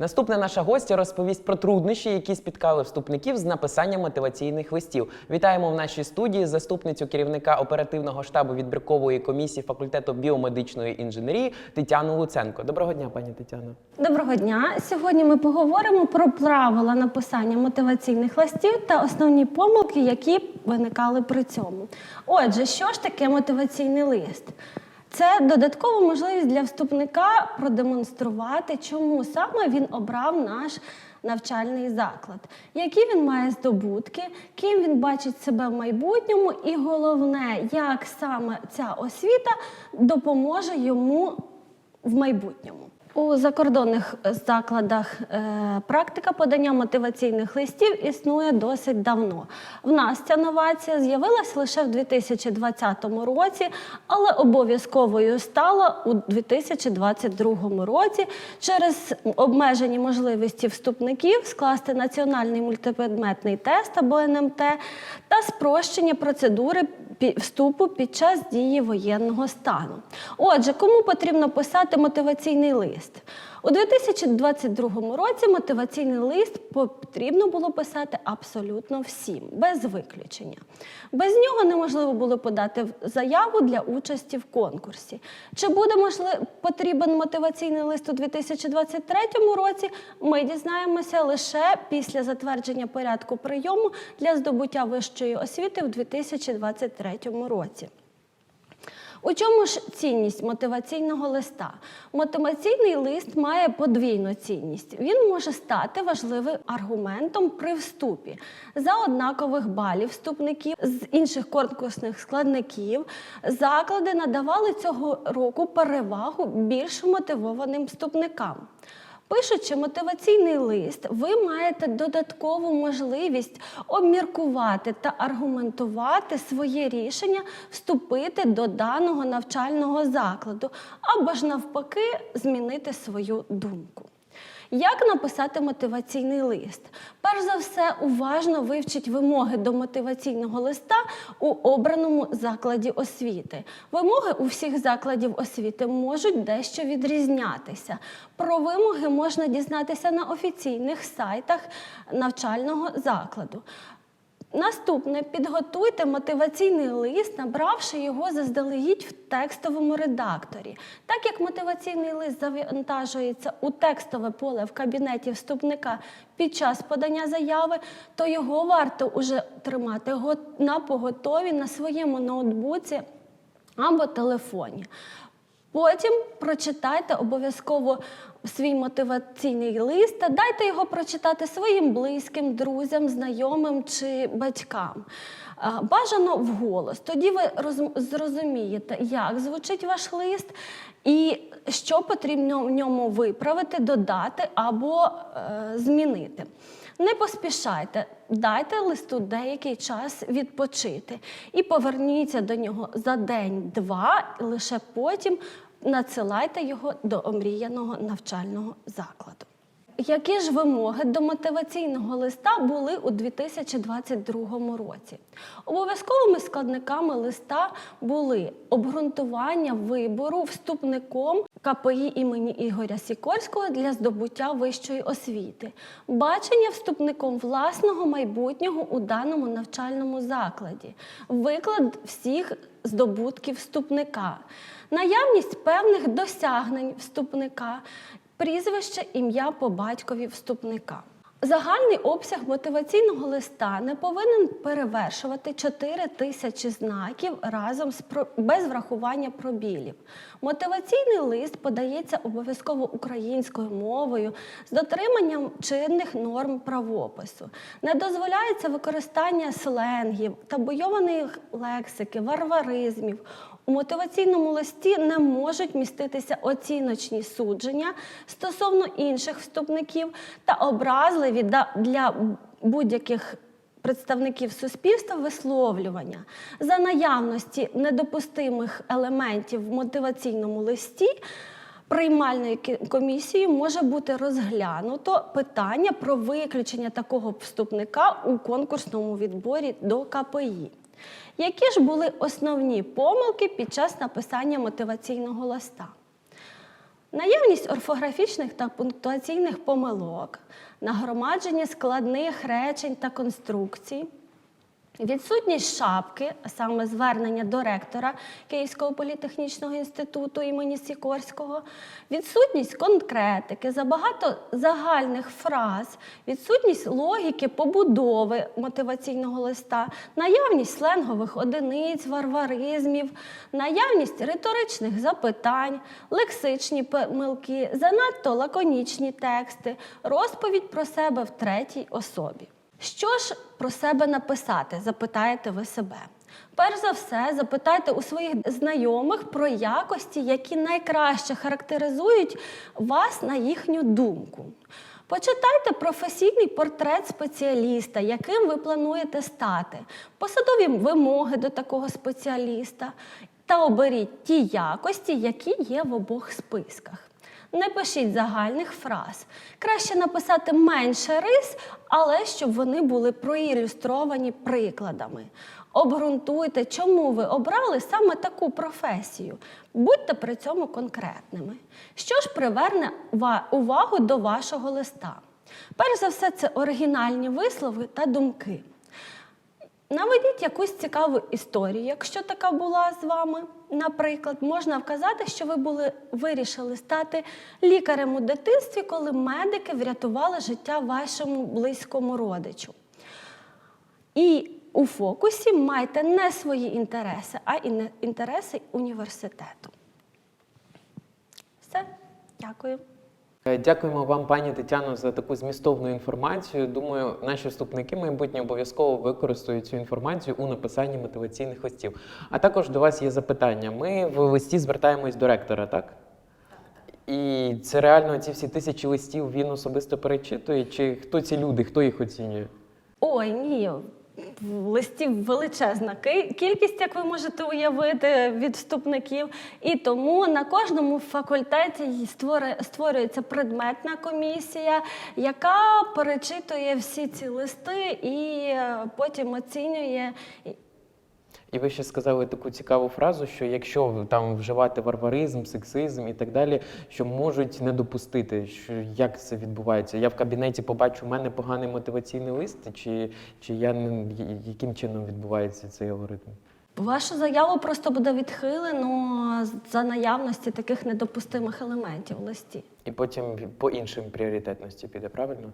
Наступна наша гостя розповість про труднощі, які спіткали вступників з написанням мотиваційних листів. Вітаємо в нашій студії заступницю керівника оперативного штабу відбіркової комісії факультету біомедичної інженерії Тетяну Луценко. Доброго дня, пані Тетяно. Доброго дня. Сьогодні ми поговоримо про правила написання мотиваційних листів та основні помилки, які виникали при цьому. Отже, що ж таке мотиваційний лист? Це додаткова можливість для вступника продемонструвати, чому саме він обрав наш навчальний заклад, які він має здобутки, ким він бачить себе в майбутньому, і головне, як саме ця освіта допоможе йому в майбутньому. У закордонних закладах е, практика подання мотиваційних листів існує досить давно. В нас ця новація з'явилася лише в 2020 році, але обов'язковою стала у 2022 році через обмежені можливості вступників скласти національний мультипредметний тест або НМТ та спрощення процедури вступу під час дії воєнного стану. Отже, кому потрібно писати мотиваційний лист? У 2022 році мотиваційний лист потрібно було писати абсолютно всім, без виключення. Без нього неможливо було подати заяву для участі в конкурсі. Чи буде можливо потрібен мотиваційний лист у 2023 році? Ми дізнаємося лише після затвердження порядку прийому для здобуття вищої освіти в 2023 році. У чому ж цінність мотиваційного листа? Мотиваційний лист має подвійну цінність. Він може стати важливим аргументом при вступі за однакових балів вступників з інших конкурсних складників. Заклади надавали цього року перевагу більш мотивованим вступникам. Пишучи мотиваційний лист, ви маєте додаткову можливість обміркувати та аргументувати своє рішення вступити до даного навчального закладу або ж навпаки змінити свою думку. Як написати мотиваційний лист? Перш за все, уважно вивчіть вимоги до мотиваційного листа у обраному закладі освіти. Вимоги у всіх закладів освіти можуть дещо відрізнятися. Про вимоги можна дізнатися на офіційних сайтах навчального закладу. Наступне підготуйте мотиваційний лист, набравши його заздалегідь в текстовому редакторі. Так як мотиваційний лист завантажується у текстове поле в кабінеті вступника під час подання заяви, то його варто уже тримати на поготові на своєму ноутбуці або телефоні. Потім прочитайте обов'язково свій мотиваційний лист дайте його прочитати своїм близьким, друзям, знайомим чи батькам. Бажано вголос. Тоді ви зрозумієте, як звучить ваш лист і що потрібно в ньому виправити, додати або е, змінити. Не поспішайте, дайте листу деякий час відпочити і поверніться до нього за день-два, лише потім надсилайте його до омріяного навчального закладу. Які ж вимоги до мотиваційного листа були у 2022 році? Обов'язковими складниками листа були обґрунтування вибору вступником КПІ імені Ігоря Сікорського для здобуття вищої освіти, бачення вступником власного майбутнього у даному навчальному закладі, виклад всіх здобутків вступника, наявність певних досягнень вступника, прізвище, ім'я по батькові вступника. Загальний обсяг мотиваційного листа не повинен перевершувати 4 тисячі знаків разом з про- без врахування пробілів. Мотиваційний лист подається обов'язково українською мовою з дотриманням чинних норм правопису. Не дозволяється використання сленгів, табуйованої лексики, варваризмів. У мотиваційному листі не можуть міститися оціночні судження стосовно інших вступників та образливі для будь-яких представників суспільства висловлювання. За наявності недопустимих елементів в мотиваційному листі приймальною ки- комісією може бути розглянуто питання про виключення такого вступника у конкурсному відборі до КПІ. Які ж були основні помилки під час написання мотиваційного листа? Наявність орфографічних та пунктуаційних помилок, нагромадження складних речень та конструкцій, Відсутність шапки, саме звернення до ректора Київського політехнічного інституту імені Сікорського, відсутність конкретики, забагато загальних фраз, відсутність логіки побудови мотиваційного листа, наявність сленгових одиниць, варваризмів, наявність риторичних запитань, лексичні помилки, занадто лаконічні тексти, розповідь про себе в третій особі. Що ж про себе написати? Запитаєте ви себе. Перш за все, запитайте у своїх знайомих про якості, які найкраще характеризують вас на їхню думку. Почитайте професійний портрет спеціаліста, яким ви плануєте стати, посадові вимоги до такого спеціаліста та оберіть ті якості, які є в обох списках. Не пишіть загальних фраз. Краще написати менше рис, але щоб вони були проілюстровані прикладами. Обґрунтуйте, чому ви обрали саме таку професію. Будьте при цьому конкретними. Що ж приверне увагу до вашого листа? Перш за все, це оригінальні вислови та думки. Наведіть якусь цікаву історію, якщо така була з вами. Наприклад, можна вказати, що ви були вирішили стати лікарем у дитинстві, коли медики врятували життя вашому близькому родичу. І у фокусі майте не свої інтереси, а інтереси університету. Все, дякую. Е, Дякуємо вам, пані Тетяно, за таку змістовну інформацію. Думаю, наші вступники майбутнє обов'язково використають цю інформацію у написанні мотиваційних листів. А також до вас є запитання. Ми в листі звертаємось до ректора, так? І це реально ці всі тисячі листів він особисто перечитує, чи хто ці люди, хто їх оцінює? Ой, ні. Листів величезна кількість, як ви можете уявити, від вступників. І тому на кожному факультеті створюється предметна комісія, яка перечитує всі ці листи і е, потім оцінює. І- ви ще сказали таку цікаву фразу, що якщо там вживати варваризм, сексизм і так далі, що можуть не допустити, що як це відбувається? Я в кабінеті побачу, у мене поганий мотиваційний лист, чи, чи я не яким чином відбувається цей алгоритм? Вашу заяву просто буде відхилено за наявності таких недопустимих елементів в листі. І потім по іншим пріоритетності піде, правильно?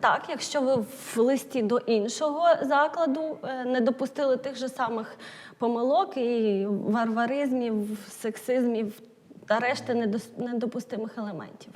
Так, якщо ви в листі до іншого закладу е, не допустили тих же самих помилок і варваризмів, сексизмів та решти недопустимих елементів.